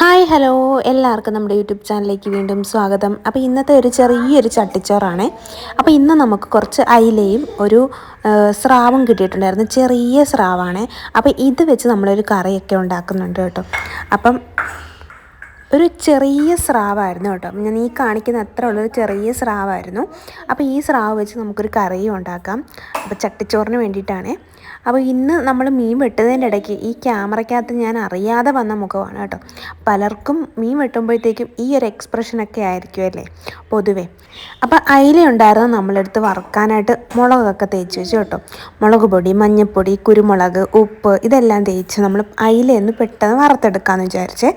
Hi hello. എല്ലാവർക്കും നമ്മുടെ YouTube ചാനലിലേക്ക് വീണ്ടും സ്വാഗതം. അപ്പോൾ ഇന്നത്തെ ഒരു ചെറിയൊരു ചട്ടിച്ചോറാണ്. അപ്പോൾ ഇന്ന് നമുക്ക് കുറച്ച് അയിലയും ഒരു സ്രാവും കിട്ടിയിട്ടുണ്ടായിരുന്നു. ചെറിയ സ്രാവാണ്. അപ്പോൾ ഇത് വെച്ച് നമ്മളൊരു കറിയൊക്കെ ഉണ്ടാക്കുന്നുണ്ട് കേട്ടോ. അപ്പം ഒരു ചെറിയ സ്രാവായിരുന്നു കേട്ടോ. ഞാൻ ഈ കാണിക്കുന്ന അത്ര ഉള്ളൊരു ചെറിയ സ്രാവായിരുന്നു. അപ്പോൾ ഈ സ്രാവ് വെച്ച് നമുക്കൊരു കറിയും ഉണ്ടാക്കാം. അപ്പോൾ ചട്ടിച്ചോറിന് വേണ്ടിയിട്ടാണ്. അപ്പോൾ ഇന്ന് നമ്മൾ മീൻ വെട്ടുന്നതിന്റെ ഇടയ്ക്ക് ഈ ക്യാമറയ്ക്കകത്ത് ഞാൻ അറിയാതെ വന്ന മുഖമാണ് കേട്ടോ. പലർക്കും മീൻ വെട്ടുമ്പോഴത്തേക്കും ഈ ഒരു എക്സ്പ്രഷനൊക്കെ ആയിരിക്കും അല്ലേ? പൊതുവേ. അപ്പോൾ അയില ഉണ്ടായിരുന്ന നമ്മളെടുത്ത് വറുക്കാനായിട്ട് മുളകൊക്കെ തേച്ച് വെച്ചു കേട്ടോ. മുളക് പൊടി മഞ്ഞൾപ്പൊടി കുരുമുളക് ഉപ്പ് ഇതെല്ലാം തേച്ച് നമ്മൾ അയിലയൊന്ന് പെട്ടെന്ന് വറുത്തെടുക്കാമെന്ന് വിചാരിച്ചേ.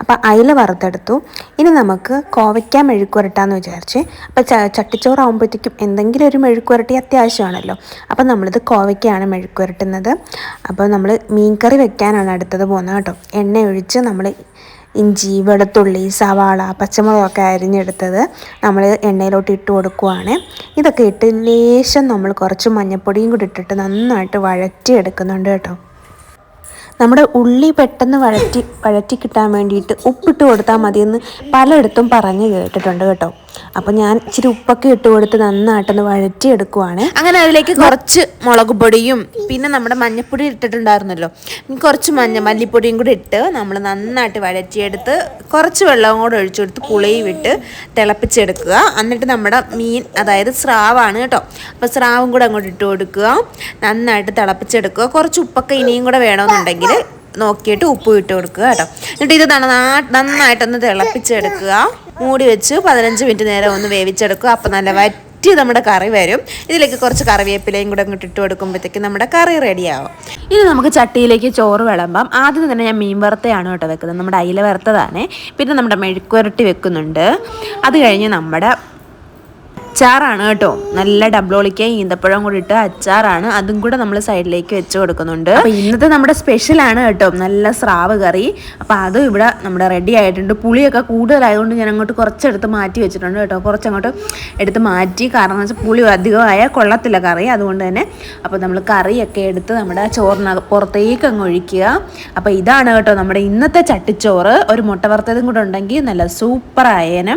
അപ്പോൾ അയില വറുത്തെടുത്തു. ഇനി നമുക്ക് കോവയ്ക്ക മെഴുക്കുരട്ടാന്ന് വിചാരിച്ചേ. അപ്പോൾ ചട്ടിച്ചോറാകുമ്പോഴത്തേക്കും എന്തെങ്കിലും ഒരു മെഴുക്കുരട്ടി അത്യാവശ്യമാണല്ലോ. അപ്പോൾ നമ്മളിത് കോവയ്ക്കയാണ് മെഴുക്കുരട്ടി കിട്ടുന്നത് അപ്പോൾ നമ്മൾ മീൻകറി വെക്കാനാണ് അടുത്തത് പോകുന്നത് കേട്ടോ. എണ്ണ ഒഴിച്ച് നമ്മൾ ഇഞ്ചി വെളുത്തുള്ളി സവാള പച്ചമുളകൊക്കെ അരിഞ്ഞെടുത്തത് നമ്മൾ എണ്ണയിലോട്ട് ഇട്ട് കൊടുക്കുവാണ്. ഇതൊക്കെ ഇട്ട് ലേശം നമ്മൾ കുറച്ച് മഞ്ഞൾപ്പൊടിയും കൂടി ഇട്ടിട്ട് നന്നായിട്ട് വഴറ്റിയെടുക്കുന്നുണ്ട് കേട്ടോ. നമ്മുടെ ഉള്ളി പെട്ടെന്ന് വഴറ്റി വഴറ്റി കിട്ടാൻ വേണ്ടിയിട്ട് ഉപ്പിട്ട് കൊടുത്താൽ മതിയെന്ന് പലയിടത്തും പറഞ്ഞ് കേട്ടിട്ടുണ്ട് കേട്ടോ. അപ്പോൾ ഞാൻ ഇച്ചിരി ഉപ്പൊക്കെ ഇട്ട് കൊടുത്ത് നന്നായിട്ടൊന്ന് വഴറ്റി എടുക്കുവാണ് അങ്ങനെ അതിലേക്ക് കുറച്ച് മുളക് പൊടിയും പിന്നെ നമ്മുടെ മഞ്ഞപ്പൊടി ഇട്ടിട്ടുണ്ടായിരുന്നല്ലോ. കുറച്ച് മഞ്ഞ മല്ലിപ്പൊടിയും കൂടി ഇട്ട് നമ്മൾ നന്നായിട്ട് വഴറ്റിയെടുത്ത് കുറച്ച് വെള്ളവും കൂടെ ഒഴിച്ചു കൊടുത്ത് പുളിയും ഇട്ട് തിളപ്പിച്ചെടുക്കുക. എന്നിട്ട് നമ്മുടെ മീൻ അതായത് സ്രാവാണ് കേട്ടോ. അപ്പോൾ സ്രാവും കൂടെ അങ്ങോട്ട് ഇട്ട് കൊടുക്കുക. നന്നായിട്ട് തിളപ്പിച്ചെടുക്കുക. കുറച്ച് ഉപ്പൊക്കെ ഇനിയും കൂടെ വേണമെന്നുണ്ടെങ്കിൽ നോക്കിയിട്ട് ഉപ്പ് ഇട്ട് കൊടുക്കുക കേട്ടോ. എന്നിട്ട് ഇത് നന്നായിട്ടൊന്ന് തിളപ്പിച്ചെടുക്കുക. മൂടി വെച്ച് പതിനഞ്ച് മിനിറ്റ് നേരം ഒന്ന് വേവിച്ചെടുക്കുക. അപ്പം നല്ല വറ്റി നമ്മുടെ കറി വരും. ഇതിലേക്ക് കുറച്ച് കറിവേപ്പിലയും കൂടെ അങ്ങോട്ട് ഇട്ട് കൊടുക്കുമ്പോഴത്തേക്ക് നമ്മുടെ കറി റെഡിയാവും. ഇനി നമുക്ക് ചട്ടിയിലേക്ക് ചോറ് വിളമ്പാം. ആദ്യം തന്നെ ഞാൻ മീൻ വറുത്തയാണ് കേട്ടോ വെക്കുന്നത്. നമ്മുടെ അയില വറുത്തതാണ്. പിന്നെ നമ്മുടെ മെഴുക്കുരട്ടി വെക്കുന്നുണ്ട്. അത് കഴിഞ്ഞ് നമ്മുടെ അച്ചാറാണ് കേട്ടോ. നല്ല ഡബ്ലോളിക്ക ഈന്തപ്പഴം കൂടി ഇട്ട് അച്ചാറാണ്. അതും കൂടെ നമ്മൾ സൈഡിലേക്ക് വെച്ച് കൊടുക്കുന്നുണ്ട്. ഇന്നത്തെ നമ്മുടെ സ്പെഷ്യൽ ആണ് കേട്ടോ. നല്ല സ്രാവ് കറി. അപ്പോൾ അതും ഇവിടെ നമ്മുടെ റെഡി ആയിട്ടുണ്ട്. പുളിയൊക്കെ കൂടുതലായതുകൊണ്ട് ഞാൻ അങ്ങോട്ട് കുറച്ചെടുത്ത് മാറ്റി വെച്ചിട്ടുണ്ട് കേട്ടോ. കുറച്ചങ്ങോട്ട് എടുത്ത് മാറ്റി. കാരണം വെച്ചാൽ പുളി അധികമായ കൊള്ളത്തില്ല കറി. അതുകൊണ്ട് തന്നെ അപ്പോൾ നമ്മൾ കറിയൊക്കെ എടുത്ത് നമ്മുടെ ചോറിന പുറത്തേക്ക് അങ്ങ് ഒഴിക്കുക. അപ്പോൾ ഇതാണ് കേട്ടോ നമ്മുടെ ഇന്നത്തെ ചട്ടിച്ചോറ്. ഒരു മുട്ട വറുത്തതും കൂടെ ഉണ്ടെങ്കിൽ നല്ല സൂപ്പർ ആയേനെ.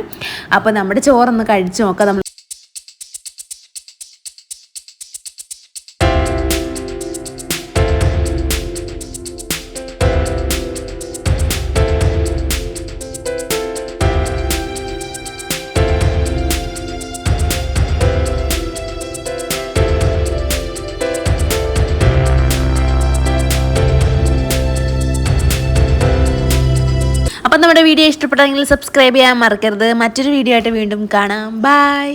അപ്പോൾ നമ്മുടെ ചോറൊന്ന് കഴിച്ചു നോക്കാം. നമ്മൾ അപ്പം നമ്മുടെ വീഡിയോ ഇഷ്ടപ്പെട്ടെങ്കിൽ സബ്സ്ക്രൈബ് ചെയ്യാൻ മറക്കരുത്. മറ്റൊരു വീഡിയോ ആയിട്ട് വീണ്ടും കാണാം. ബൈ